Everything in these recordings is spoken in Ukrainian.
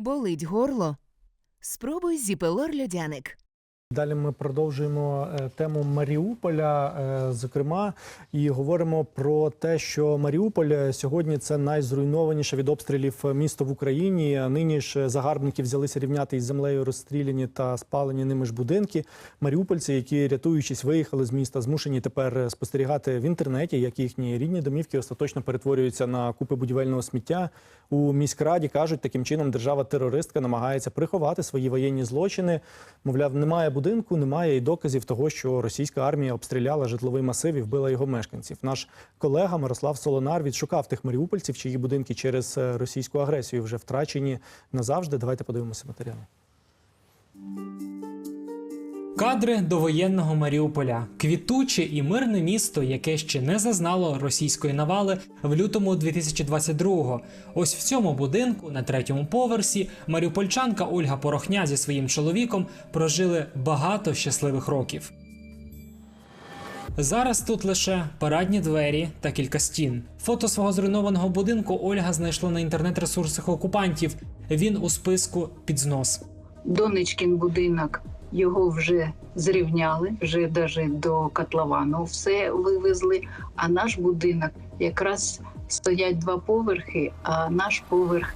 Болить горло? Спробуй зіпелор льодяник. Далі ми продовжуємо е, тему Маріуполя, е, зокрема, і говоримо про те, що Маріуполь е, сьогодні це найзруйнованіше від обстрілів місто в Україні. Нині ж загарбники взялися рівняти із землею розстріляні та спалені ними ж будинки. Маріупольці, які рятуючись, виїхали з міста, змушені тепер спостерігати в інтернеті, як їхні рідні домівки остаточно перетворюються на купи будівельного сміття. У міськраді кажуть, таким чином держава-терористка намагається приховати свої воєнні злочини. Мовляв, немає будинку, немає і доказів того, що російська армія обстріляла житловий масив і вбила його мешканців. Наш колега Мирослав Солонар відшукав тих маріупольців, чиї будинки через е, російську агресію вже втрачені назавжди. Давайте подивимося матеріали. Кадри довоєнного Маріуполя квітуче і мирне місто, яке ще не зазнало російської навали в лютому 2022-го. Ось в цьому будинку на третьому поверсі маріупольчанка Ольга Порохня зі своїм чоловіком прожили багато щасливих років. Зараз тут лише парадні двері та кілька стін. Фото свого зруйнованого будинку Ольга знайшла на інтернет-ресурсах окупантів. Він у списку під знос. Донечкин будинок його вже зрівняли, вже навіть до котловану все вивезли. А наш будинок якраз стоять два поверхи, а наш поверх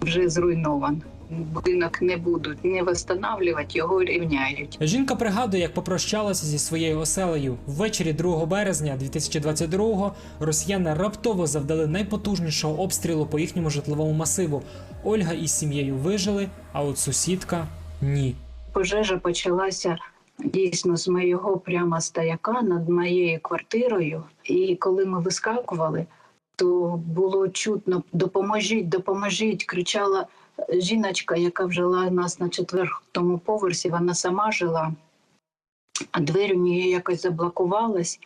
вже зруйнован. Будинок не будуть не встановлювати, його рівняють. Жінка пригадує, як попрощалася зі своєю оселею. Ввечері 2 березня 2022-го росіяни раптово завдали найпотужнішого обстрілу по їхньому житловому масиву. Ольга із сім'єю вижили, а от сусідка ні. Пожежа почалася дійсно з моєго прямо стояка над моєю квартирою. І коли ми вискакували, то було чутно допоможіть, допоможіть. кричала жіночка, яка жила у нас на четвертому поверсі. Вона сама жила, а двері у неї якось заблокувалась.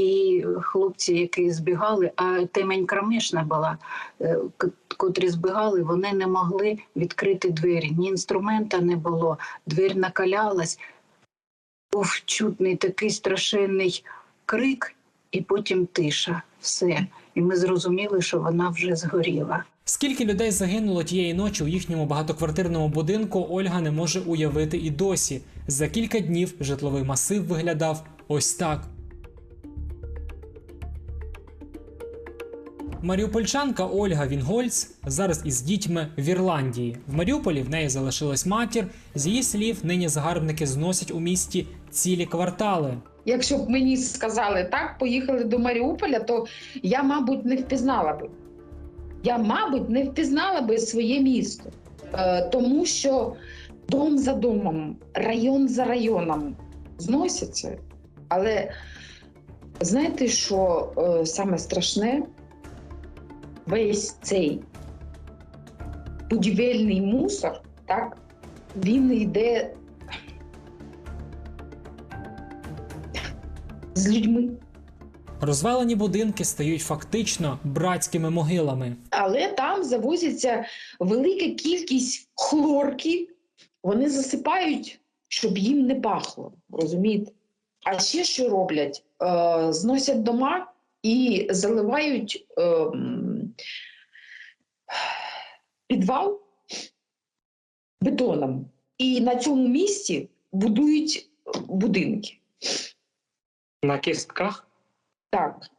І хлопці, які збігали, а темень кромешна була, е, котрі збігали, вони не могли відкрити двері. Ні інструмента не було, двері накалялась. Був чутний такий страшенний крик, і потім тиша. Все. І ми зрозуміли, що вона вже згоріла. Скільки людей загинуло тієї ночі у їхньому багатоквартирному будинку, Ольга не може уявити і досі. За кілька днів житловий масив виглядав ось так. Маріупольчанка Ольга Вінгольц зараз із дітьми в Ірландії. В Маріуполі в неї залишилась матір. З її слів, нині загарбники зносять у місті цілі квартали. Якщо б мені сказали так, поїхали до Маріуполя, то я, мабуть, не впізнала би. Я, мабуть, не впізнала би своє місто, е, тому що дом за домом, район за районом зносяться. Але знаєте, що е, саме страшне? Весь цей будівельний мусор, так, він йде з людьми. Розвалені будинки стають фактично братськими могилами. Але там завозиться велика кількість хлорки. Вони засипають, щоб їм не пахло. Розумієте? А ще що роблять? Е, зносять дома і заливають е, підвал бетоном. І на цьому місці будують будинки. На кістках? Так.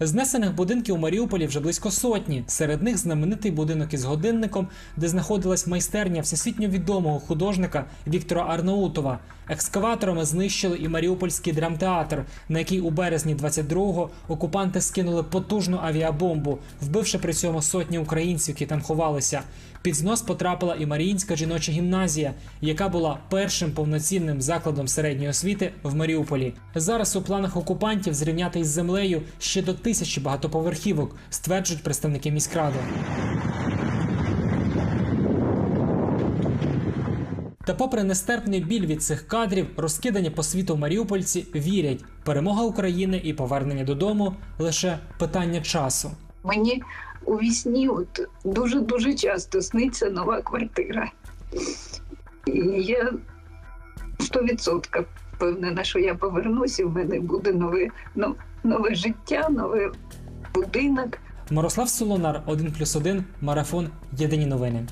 Знесених будинків у Маріуполі вже близько сотні. Серед них знаменитий будинок із годинником, де знаходилась майстерня всесвітньо відомого художника Віктора Арнаутова. Екскаваторами знищили і Маріупольський драмтеатр, на який у березні 22-го окупанти скинули потужну авіабомбу, вбивши при цьому сотні українців, які там ховалися. Під знос потрапила і Маріїнська жіноча гімназія, яка була першим повноцінним закладом середньої освіти в Маріуполі. Зараз у планах окупантів зрівняти із землею ще до тисячі багатоповерхівок, стверджують представники міськради. Та попри нестерпний біль від цих кадрів, розкидані по світу маріупольці вірять, перемога України і повернення додому лише питання часу. Мені у вісні дуже дуже часто сниться нова квартира. Я сто відсотків впевнена, що я повернуся, і в мене буде нове, но- нове життя, новий будинок. Мирослав Солонар, 1+,1, марафон. Єдині новини.